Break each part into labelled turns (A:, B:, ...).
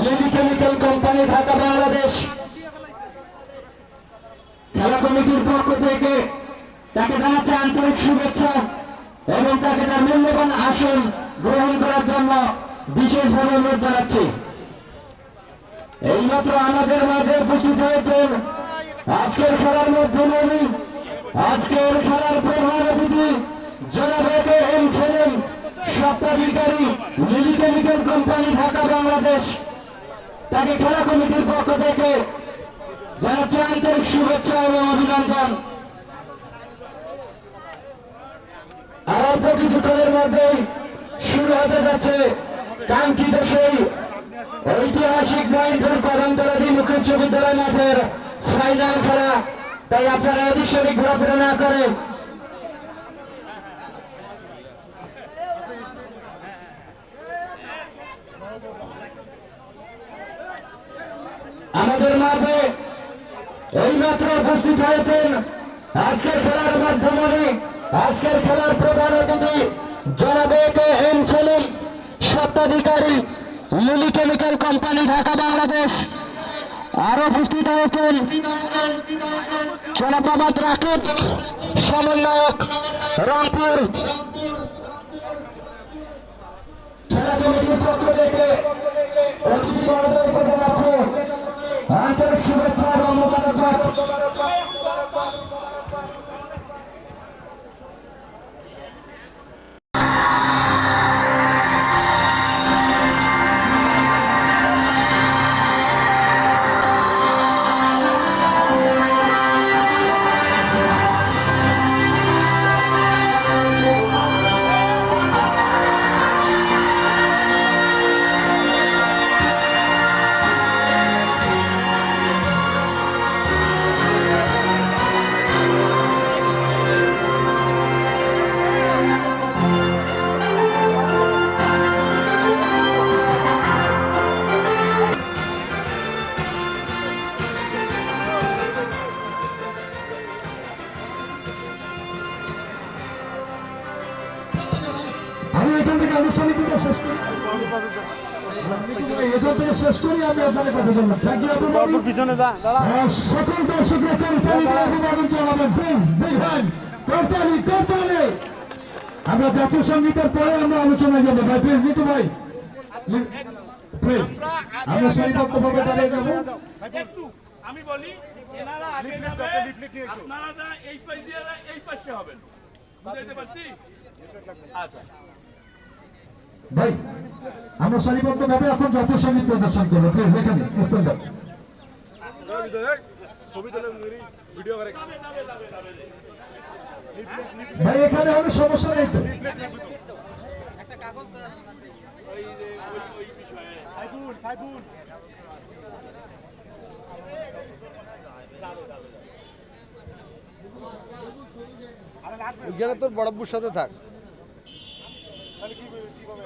A: Lady chemical company Dhaka Bangladesh খেলা কমিটির পক্ষ থেকে তাকে জানাচ্ছে আন্তরিক শুভেচ্ছা এবং তাকে তার মূল্যবান আসন গ্রহণ করার জন্য বিশেষভাবে অনুরোধ জানাচ্ছি এইমাত্র আমাদের মাঝে উপস্থিত হয়েছেন আজকের খেলার মাধ্যমে আমি আজকের খেলার প্রধান অতিথি জনাবে এম ছিলেন সত্তাধিকারী মিলি কেমিক্যাল কোম্পানি ঢাকা বাংলাদেশ তাকে খেলা কমিটির পক্ষ থেকে জানাচ্ছি আন্তরিক শুভেচ্ছা এবং অভিনন্দন আর অল্প কিছুক্ষণের মধ্যেই শুরু হতে যাচ্ছে কাঙ্ক্ষিত সেই ঐতিহাসিক নাইনপুর কদমতলাধীন উচ্চ বিদ্যালয় মাঠের ফাইনাল খেলা তাই আপনারা অধিক শরীর ঘোরাফেরা না করেন আমাদের মাঝে এইমাত্র উপস্থিত হয়েছেন আজকের খেলার মাধ্যমে আজকের খেলার প্রধান অতিথি জনাবে হেম ছেলেন স্বত্বাধিকারী Lily chemical company Dhaka Bangladesh আরো উপস্থিত হয়েছেন জনাব রাকেট রাকিব সমন্বয়ক রংপুর খেলা কমিটির পক্ষ থেকে আন্তরিক শুভেচ্ছা এবং মোবারকবাদ পিছনে হ্যাঁ, সকল দর্শকরা করতালি করতালি আমরা জাতীয় সঙ্গীতের পরে আমরা আলোচনা যাবো ভাই প্লিজ নিতু ভাই আমরা সারিবদ্ধভাবে দাঁড়িয়ে যাবো আমি বলি আপনারা এই পাশ দিয়ে এই পাশে হবেন বুঝাইতে পারছি আচ্ছা ভাই আমরা সারিবদ্ধভাবে এখন জাতীয় সঙ্গীত প্রদর্শন করবো প্লিজ এখানে ভাই এখানে আমি সমস্যা নেই তো তোর বড়ব্বুর সাথে থাক মানে কি কিভাবে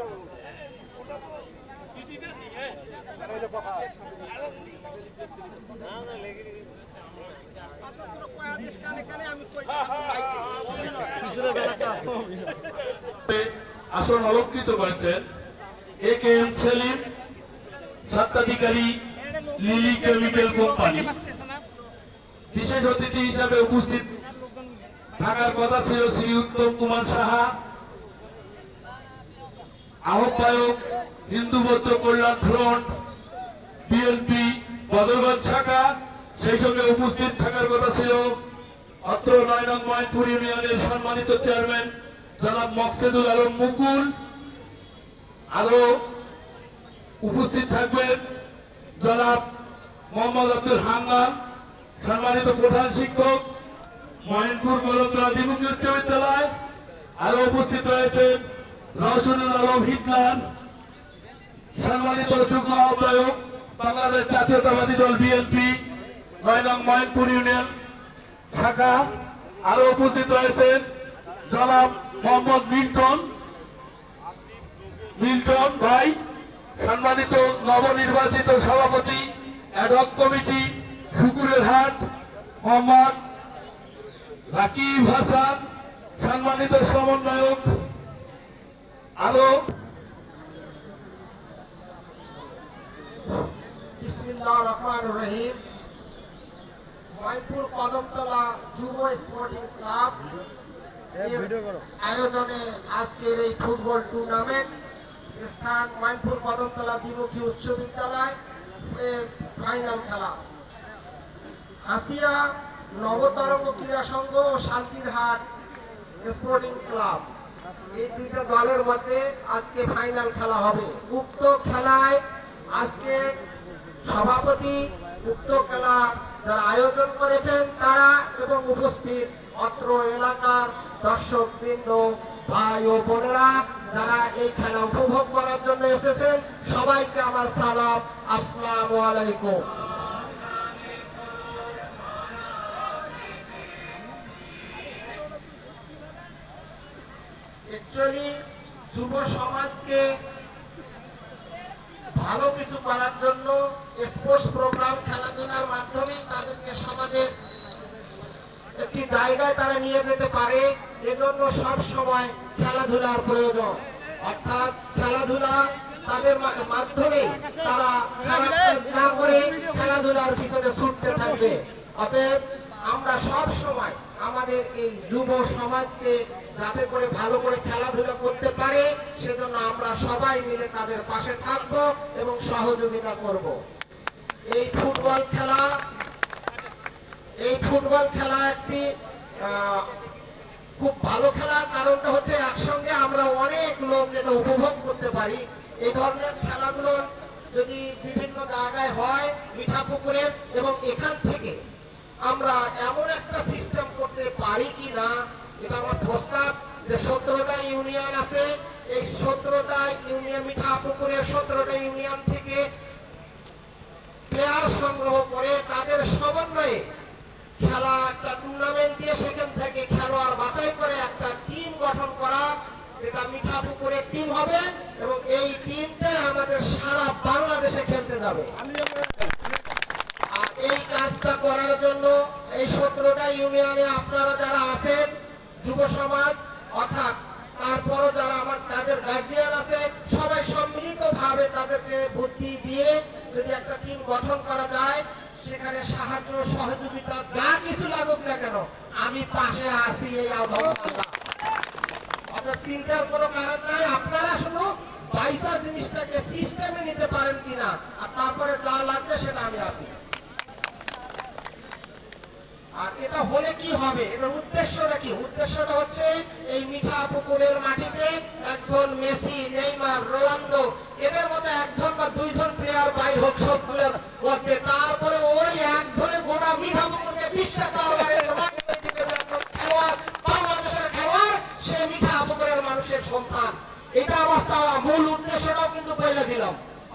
A: আসন অলঙ্কৃত করছেন এ কে এম সেলিম স্বত্বাধিকারী লিলি কেমিক্যাল কোম্পানি বিশেষ অতিথি হিসাবে উপস্থিত থাকার কথা ছিল শ্রী উত্তম কুমার সাহা আহ্বায়ক হিন্দু বৌদ্ধ কল্যাণ ফ্রন্ট বিএনপি বদরগঞ্জ শাখা সেই সঙ্গে উপস্থিত থাকার কথা ছিল অত্র নয় নং ময়নপুর ইউনিয়নের সম্মানিত চেয়ারম্যান জনাব মকসেদুল আলম মুকুল আরো উপস্থিত থাকবেন জনাব মোহাম্মদ আব্দুল হান্নান সম্মানিত প্রধান শিক্ষক মহেনপুর মলন্দ্রা দ্বিমুখী উচ্চ বিদ্যালয় আরো উপস্থিত রয়েছেন রওশনুল আলম হিটলার সম্মানিত যুগ্ম আহ্বায়ক বাংলাদেশ জাতীয়তাবাদী দল বিএনপি ময়নপুর ইউনিয়ন আরো উপস্থিত রয়েছেন জনাব মোহাম্মদ মিল্টন মিল্টন ভাই সম্মানিত নবনির্বাচিত সভাপতি অ্যাডক কমিটি শুকুরের হাট মোহাম্মদ রাকিব হাসান সম্মানিত সমন্বয়ক আলো
B: রহিম কদমতলা যুব ক্লাব আজকের এই ফুটবল টুর্নামেন্ট স্থান কদমতলা দ্বিমুখী উচ্চ বিদ্যালয় ফাইনাল খেলা হাসিয়া নবতরঙ্গ ক্রীড়া সংঘ ও হাট স্পোর্টিং ক্লাব এই দুইটা দলের মধ্যে আজকে ফাইনাল খেলা হবে উক্ত খেলায় আজকে সভাপতি উক্ত খেলা যারা আয়োজন করেছেন তারা এবং উপস্থিত অত্র এলাকার দর্শক বৃন্দ ভাই ও বোনেরা যারা এই খেলা উপভোগ করার জন্য এসেছেন সবাইকে আমার সালাম আসসালামু আলাইকুম শ্রেণীর যুব সমাজকে ভালো কিছু করার জন্য স্পোর্টস প্রোগ্রাম খেলাধুলার মাধ্যমে তাদেরকে সমাজের একটি জায়গায় তারা নিয়ে যেতে পারে এজন্য সব সময় খেলাধুলার প্রয়োজন অর্থাৎ খেলাধুলা তাদের মাধ্যমে তারা খারাপ করে খেলাধুলার ছুটতে থাকবে অতএব আমরা সব সময় আমাদের এই যুব সমাজকে যাতে করে ভালো করে খেলাধুলা করতে পারে সেজন্য আমরা সবাই মিলে তাদের পাশে থাকব এবং সহযোগিতা করব এই ফুটবল খেলা এই ফুটবল খেলা একটি খুব ভালো খেলার কারণটা হচ্ছে একসঙ্গে আমরা অনেক লোক যেটা উপভোগ করতে পারি এই ধরনের খেলাগুলো যদি বিভিন্ন জায়গায় হয় মিঠাপুকুরের এবং এখান থেকে আমরা এমন একটা সিস্টেম করতে পারি কি না এটা আমার প্রস্তাব যে সতেরোটা ইউনিয়ন আছে এই সতেরোটা ইউনিয়ন মিঠা পুকুরের সতেরোটা ইউনিয়ন থেকে প্লেয়ার সংগ্রহ করে তাদের সমন্বয়ে খেলা একটা টুর্নামেন্ট দিয়ে সেখান থেকে খেলোয়াড় বাছাই করে একটা টিম গঠন করা যেটা মিঠা পুকুরের টিম হবে এবং এই টিমটা আমাদের সারা বাংলাদেশে খেলতে যাবে কাজটা করার জন্য এই সতেরোটা ইউনিয়নে আপনারা যারা আছেন যুব সমাজ অর্থাৎ তারপরও যারা আমার তাদের গার্জিয়ান আছে সবাই সম্মিলিত ভাবে তাদেরকে ভর্তি দিয়ে যদি একটা টিম গঠন করা যায় সেখানে সাহায্য সহযোগিতা যা কিছু লাগুক না কেন আমি পাশে আসি এই অর্থাৎ চিন্তার কোনো কারণ নাই আপনারা শুধু বাইসা জিনিসটাকে সিস্টেমে নিতে পারেন কিনা আর তারপরে যা লাগবে সেটা আমি আসি আর এটা হলে কি হবে এটার উদ্দেশ্যটা কি উদ্দেশ্যটা হচ্ছে এই মিঠা পুকুরের মাটিতে একজন মেসি নেইমার রোনাল্ডো এদের মতো একজন বা দুইজন প্লেয়ার বাই হোক সবগুলোর মধ্যে তারপরে ওই একজনে গোটা মিঠা পুকুরকে বিশ্বাস সে মিঠা পুকুরের মানুষের সন্তান এটা আমার চাওয়া মূল উদ্দেশ্যটাও কিন্তু বলে দিলাম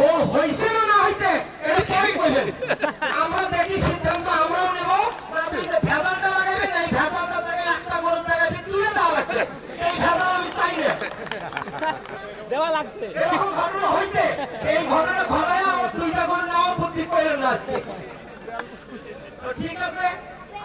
B: গোল হয়েছে না না হয়েছে এটা পরে কইবেন আমরা দেখি সিদ্ধান্ত আমরাও নেব না কিন্তু ভেজালটা লাগাইবে না ভেজালটা থেকে একটা গরুর জায়গায় তুলে দেওয়া লাগবে এই ভেজাল আমি চাই না দেওয়া লাগছে এরকম ঘটনা হয়েছে এই ঘটনা ঘটায় আমার দুইটা গরু নেওয়া বুদ্ধি করলেন না ঠিক আছে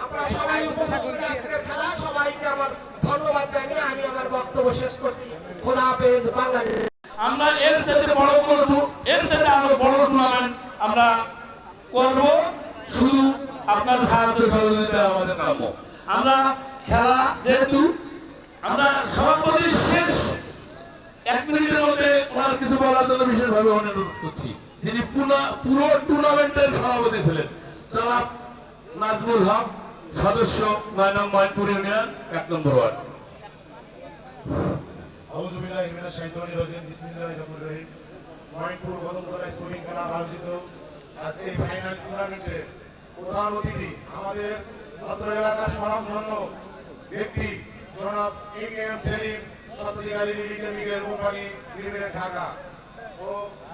B: আমরা সবাই উপস্থিত আজকের খেলা সবাইকে আমার ধন্যবাদ জানিয়ে আমি আমার বক্তব্য শেষ করছি খোদা হাফেজ বাংলাদেশ
C: আমরা এর সাথে বড় করব এর সাথে আরো বড় টুর্নামেন্ট আমরা করব শুধু আপনার সাহায্য সহযোগিতা আমাদের কাম্য আমরা খেলা যেহেতু আমরা শেষ এক মিনিটের মধ্যে ওনার কিছু বলার জন্য বিশেষভাবে অনুরোধ করছি যিনি পুরো টুর্নামেন্টের সভাপতি ছিলেন তারা নাজমুল হক সদস্য নয় নম্বর ইউনিয়ন এক নম্বর ওয়ার্ড
D: আউজুবিল্লাহ ইমিনা শাইতানি রাজিম বিসমিল্লাহির রহমানির রহিম পয়েন্টপুর গতকাল স্পোর্টিং ক্লাব আয়োজিত আজকে ফাইনাল টুর্নামেন্টে প্রধান অতিথি আমাদের ছাত্র এলাকার স্বনামধন্য ব্যক্তি জনাব এ কে এম সেলিম সত্যাধিকারী মিগে মিগে কোম্পানি লিমিটেড ঢাকা ও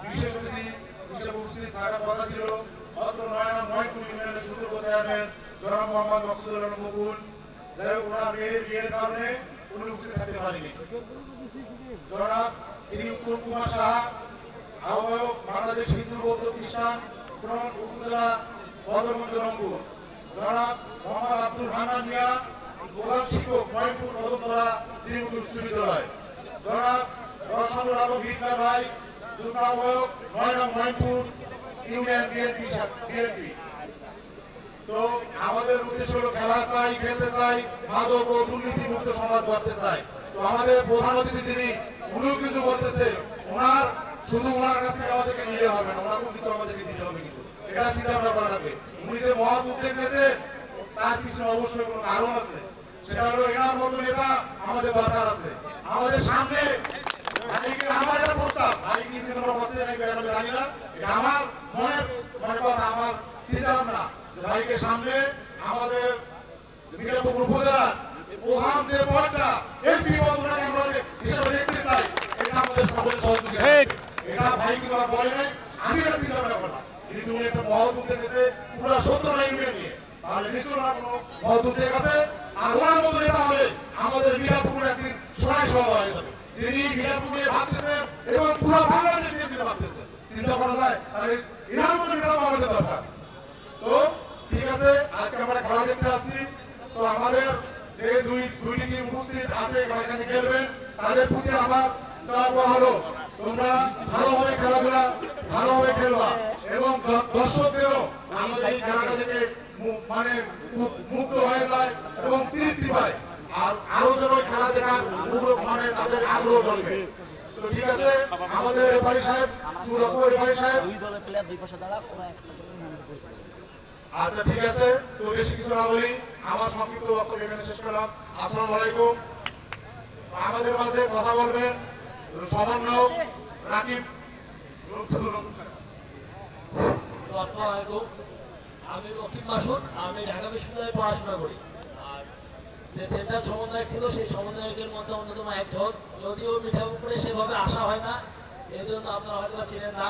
D: বিশেষ অতিথি হিসেবে উপস্থিত থাকার কথা ছিল অত্র নয়না নয়পুর ইউনিয়নের সুযোগ চেয়ারম্যান জনাব মোহাম্মদ মকসুদুল মুকুল যাই হোক ওনার মেয়ের বিয়ের কারণে অনুপস্থিত থাকতে পারেনি জনাব শ্রী উত্তম কুমার সাহা আহ্বায়ক বাংলাদেশ হিন্দু বৌদ্ধ খ্রিস্টান পুরন উপজেলা বদরমন্ত্রী রংপুর জনাব মোহাম্মদ আব্দুল হান্নান মিয়া প্রধান শিক্ষক ময়পুর কদমতলা দিনপুর বিশ্ববিদ্যালয় জনাব রসানুল আলম হিটলার ভাই যুগ্ম আহ্বায়ক নয়না ময়পুর ইউনিয়ন বিএনপি বিএনপি তো আমাদের উদ্দেশ্য হলো খেলা চাই খেলতে চাই মাদক ও দুর্নীতি মুক্ত সমাজ করতে চাই তো আমাদের প্রধান অতিথি তিনি উনিও কিন্তু বলতেছে ওনার শুধু ওনার কাছ থেকে আমাদেরকে নিতে হবে না ওনাকেও কিছু আমাদেরকে দিতে হবে কিন্তু এটা চিন্তা ভাবনা করা লাগবে উনি যে মহান উদ্যোগ নিয়েছে তার পিছনে অবশ্যই কোনো কারণ আছে সেটা হলো এনার মতো নেতা আমাদের দরকার আছে আমাদের সামনে আমার একটা প্রস্তাব আমি কি সিনেমা বসে জানি না এটা আমার মনের মনে কথা আমার চিন্তা ভাবনা সবাইকে সামনে আমাদের বিক্রমপুর উপজেলার প্রধান যে পদটা এমপি পদটাকে আমরা দেখতে চাই এটা আমাদের সকলের সহযোগী এটা ভাই কিন্তু বলে নাই আমি এটা চিন্তা ভাবনা করলাম কিন্তু একটা মহৎ উঠে গেছে পুরো সত্তর ইউনিয়ন নিয়ে তাহলে নিশ্চয় না কোনো মহৎ উঠে গেছে আর ওনার মতো নেতা হলে আমাদের বিরাটপুর একদিন সোনায় সভা হয়ে যাবে যিনি বিরাটপুরে ভাবতেছেন এবং পুরো বাংলাদেশ নিয়ে ভাবতেছেন চিন্তা করা যায় তাহলে ইরার মতো নেতা আমাদের দরকার তাদেরকে আছি তো আমাদের যে দুই দুইটি টিম উপস্থিত আছে এখানে খেলবেন তাদের প্রতি আমার চাওয়া হলো তোমরা ভালোভাবে খেলাধুলা ভালোভাবে খেলবা এবং দর্শকদেরও আমাদের এই খেলাটা থেকে মানে মুক্ত হয়ে যায় এবং তৃপ্তি পায় আর আরো যেন খেলা দেখার মানে তাদের আগ্রহ জন্মে তো ঠিক আছে আমাদের রেফারি সাহেব সুরক্ষ রেফারি সাহেব দুই দলের প্লেয়ার দুই পাশে দাঁড়া আচ্ছা ঠিক আছে তো বেশি কিছু না বলি আমার সংক্ষিপ্ত বক্তব্য এখানে শেষ করলাম আসসালামু আলাইকুম আমাদের মাঝে কথা বলবেন সমন্বয়ক রাকিব
E: আমি রকিব মাসুদ আমি ঢাকা বিশ্ববিদ্যালয়ে পড়াশোনা করি আর যে সেন্টার সমন্বয়ক ছিল সেই সমন্বয়কের মধ্যে অন্যতম একজন যদিও মিঠাপুকুরে সেভাবে আসা হয় না এজন্য আপনারা হয়তো চিনেন না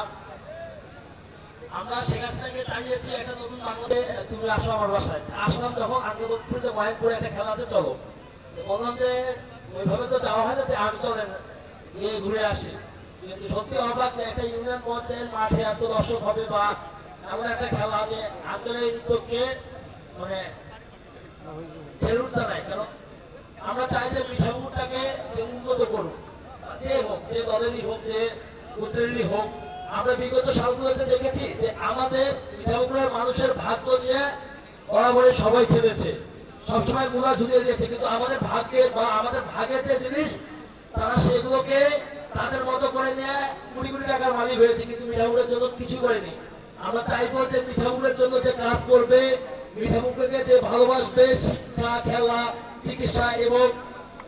E: আমরা সেখান থেকে দাঁড়িয়েছি একটা নতুন বাংলাদেশ তুমি আসলাম আমার বাসায় আসলাম যখন আগে বলছিল যে মহেশপুরে একটা খেলা আছে চলো বললাম যে ওইভাবে তো যাওয়া হয় না যে আমি চলেন নিয়ে ঘুরে আসি কিন্তু সত্যি অবাক যে একটা ইউনিয়ন পর্যায়ের মাঠে এত দর্শক হবে বা এমন একটা খেলা যে আন্তরিক উদ্যোগকে মানে সেলুট জানায় কারণ আমরা চাই যে মিঠাপুরটাকে উন্নত করুক যে হোক যে দলেরই হোক যে গোত্রেরই হোক আমরা বিগত সালগুলোতে দেখেছি যে আমাদের পিঠাপুকুরের মানুষের ভাগ্য নিয়ে বরাবরই সবাই খেলেছে সবসময় গুলা ঝুলিয়ে দিয়েছে কিন্তু আমাদের ভাগ্যে বা আমাদের ভাগের যে জিনিস তারা সেগুলোকে তাদের মতো করে নিয়ে কুড়ি কোটি টাকার মালিক হয়েছে কিন্তু মিঠাপুরের জন্য কিছু করেনি আমরা চাইবো যে মিঠাপুরের জন্য যে কাজ করবে মিঠাপুরকে যে ভালোবাসবে শিক্ষা খেলা চিকিৎসা এবং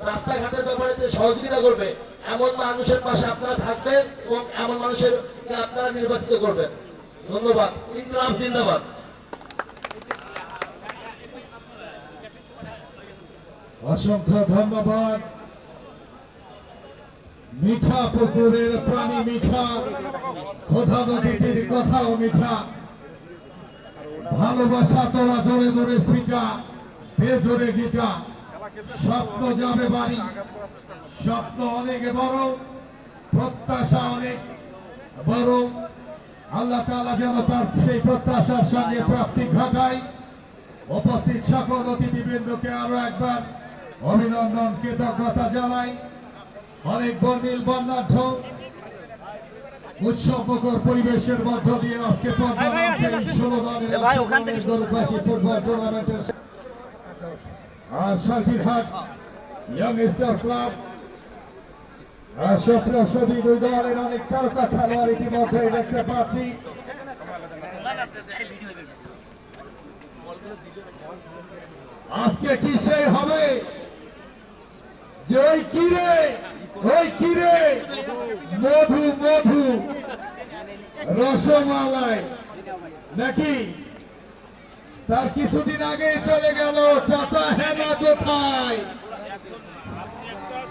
E: রাস্তাঘাটের ব্যাপারে যে সহযোগিতা করবে এমন মানুষের পাশে আপনারা থাকবেন এবং এমন মানুষের আপনারা নির্বাচিত করবেন ধন্যবাদ
F: ইনকলাব জিন্দাবাদ অসংখ্য ধন্যবাদ মিঠা পুকুরের প্রাণী মিঠা কথা নদীটির কথাও মিঠা ভালোবাসা তোরা জোরে জোরে শিকা দে জোরে গিটা স্বপ্ন যাবে বাড়ি স্বপ্ন অনেক বড় প্রত্যাশা অনেক বরং আল্লাহ তালা যেন তার সেই প্রত্যাশার সঙ্গে প্রাপ্তি ঘটায় উপস্থিত সকল অতিথিবৃন্দকে আরো একবার অভিনন্দন কৃতজ্ঞতা জানাই অনেক বর্ণিল বর্ণাঢ্য উৎসব মুখর পরিবেশের মধ্য দিয়ে আজকে ষোলো ফুটবল টুর্নামেন্টের আচ্ছা, আচ্ছা। আর সাজিরহাট ইয়ং স্টার ক্লাব সপ্রসবী দুই দলের অনেক তারকা খেলোয়াড় ইতিমধ্যে দেখতে পাচ্ছি আজকে কি সে হবে যে ওই কিরে ওই কিরে মধু মধু রসমালাই নাকি তার কিছুদিন আগে চলে গেল চাচা হেনা কোথায়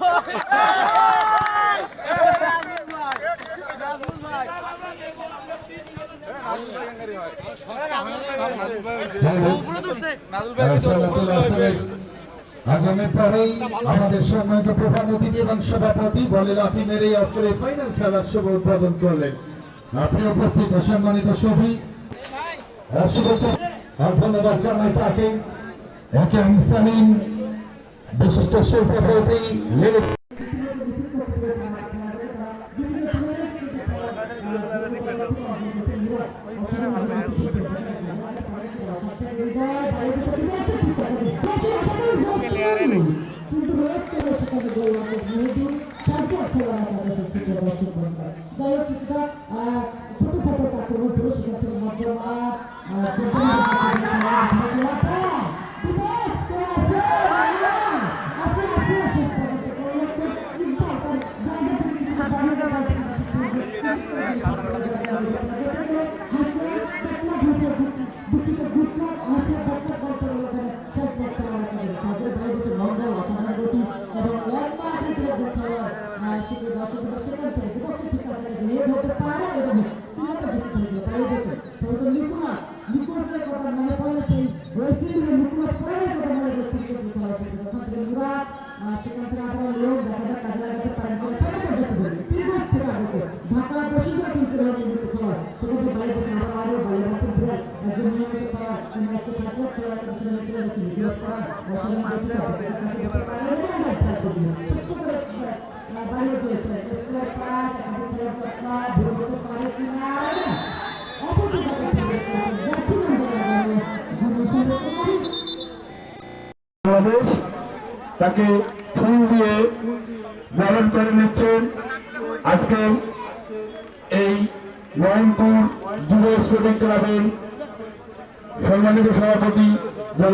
F: আমাদের সম্মানিত প্রধান অতিথি এবং সভাপতি বলে লাঠি মেরে আজকের এই ফাইনাল খেলার শুভ উদ্বোধন করলেন আপনি উপস্থিত সম্মানিত সভি শুভেচ্ছা ধন্যবাদ জানাই তাকে একে সালিম বিশিষ্ট শিল্পপতি বাংলাদেশ তাকে ফুল দিয়ে বরণ করে নিচ্ছেন আজকে এই নয়নপুর যুব স্পোর্টিং ক্লাবের সম্মানিত সভাপতি এবারে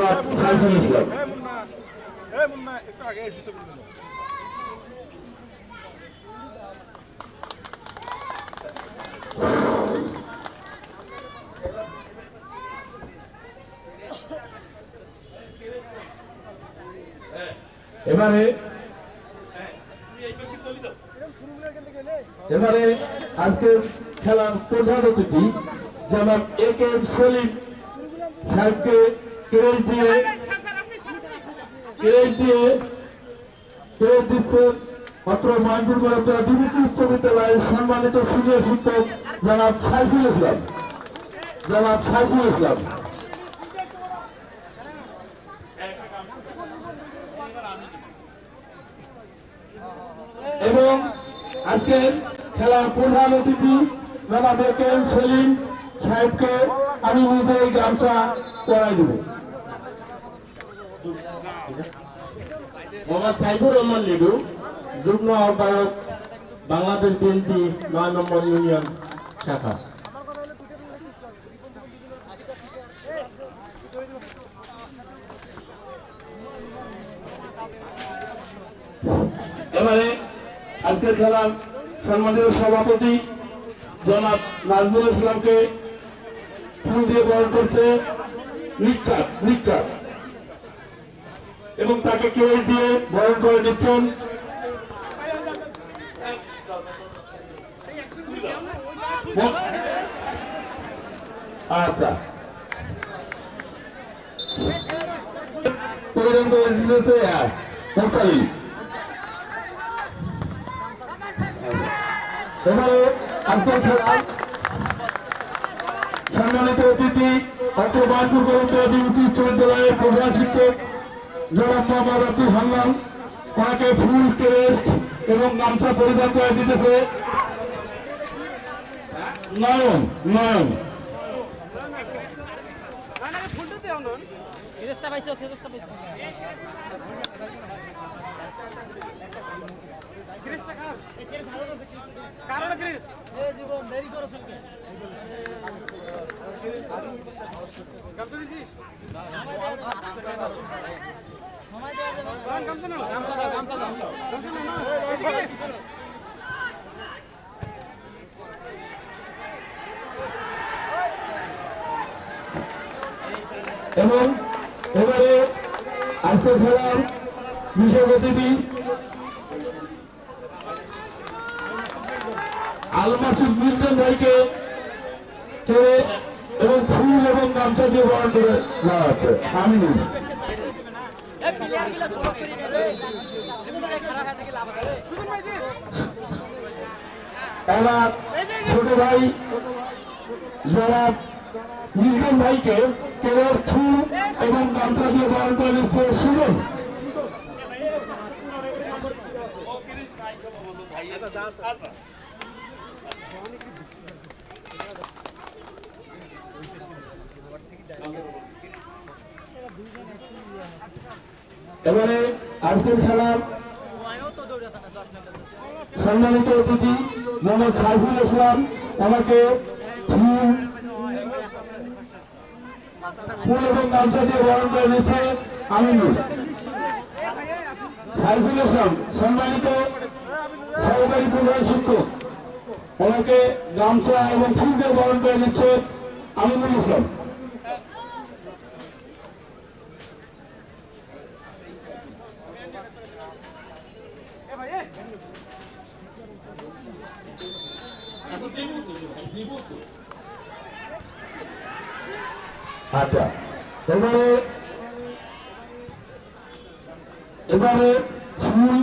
F: এবারে আজকের খেলার প্রধান অতিথি যেমন এ কে এম সাহেবকে দিয়ে দিয়ে দিচ্ছেন উচ্চ বিদ্যালয়ের সম্মানিত শিক্ষক সাইফুল ইসলাম সাইফুল ইসলাম এবং আজকের খেলার প্রধান অতিথি জনাব সেলিম সাহেবকে আমি নিজে এই গামছা করাই দেবো মোহাম্মদ সাইফুর রহমান লিডু যুগ্ম আহ্বায়ক বাংলাদেশ বিএনপি নয় নম্বর ইউনিয়ন শাখা এবারে আজকের খেলার সম্মানিত সভাপতি জনাব নাজমুল ইসলামকে ফুল দিয়ে বরণ করছে নিকাত নিকাত এবং তাকে কেউ দিয়ে বরণ করে দিচ্ছেন আচ্ছা হ্যাঁ, এবারে আব্দুল কালাম সম্মানিত অতিথি অর্থ বানপুর বিদ্যালয়ের প্রধান শিক্ষক জনাব মোহাম্মদ আব্দুল হান্নান ওনাকে ফুল ক্রেস্ট এবং গামছা পরিধান করে দিতেছে নয়ন নয়ন গামছা দিছিস এবং এবারে আজকে খেলার বিশেষ অতিথি আলমাসুদ মিল্টন ভাইকে এবং ফুল এবং গামছা দিয়ে বরণ করে নেওয়া হচ্ছে আমি এবার ছোট ভাই যারা নির্গম ভাইকে কেরোর থু এবং গামছা দিয়ে বরণ করে নিচ্ছে আচ্ছা, আচ্ছা। এবারে আব্দুল সালাম সম্মানিত অতিথি মোহাম্মদ সাইফুল ইসলাম আমাকে ফুল এবং গামছা দিয়ে বরণ করে নিচ্ছে আমিনুল সাইফুল ইসলাম সম্মানিত সহকারী প্রধান শিক্ষক ওনাকে গামছা এবং ফুল দিয়ে বরণ করে নিচ্ছে আমিনুল ইসলাম আচ্ছা এবারে এবারে ফুল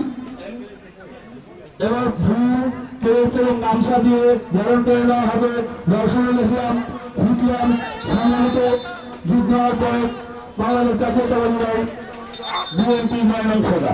F: এবার ফুল কেউ গামছা দিয়ে বরণ করে নেওয়া হবে দর্শনে দেখলাম ফুটলাম সম্মানিত যুদ্ধ হওয়ার পরে বাংলাদেশ জাতীয়তাবাদী দল বিএনপি সদা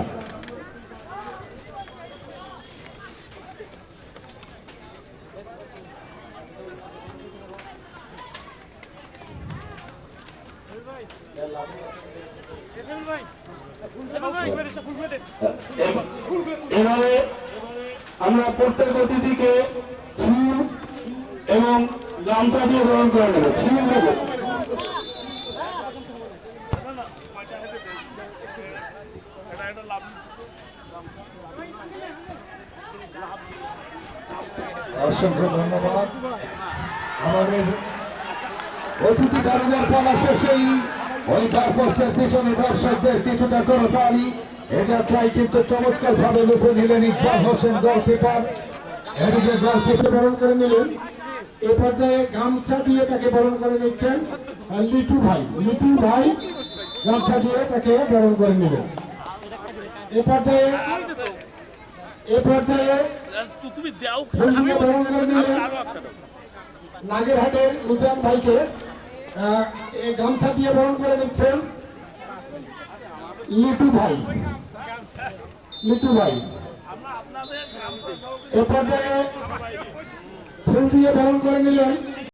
F: অতিথি গাড়িদের পালা শেষেই ওই ডাকপোস্টের পিছনে দর্শকদের কিছুটা করে পারি এটা প্রায় কিন্তু চমৎকার ভাবে লুকে নিলেন ইকবাল হোসেন গোলকিপার এদিকে গোলকিপার বরণ করে নিলেন এ পর্যায়ে গামছা দিয়ে তাকে বরণ করে নিচ্ছেন লিটু ভাই লিটু ভাই গামছা দিয়ে তাকে বরণ করে নিলেন এ পর্যায়ে এ পর্যায়ে তুমি দাও বরণ করে নিলেন নাগেরহাটের উজাম ভাইকে গামছা দিয়ে বরণ করে দিচ্ছেন লিটু ভাই লিটু ভাই এ ফুল দিয়ে বরণ করে নিলেন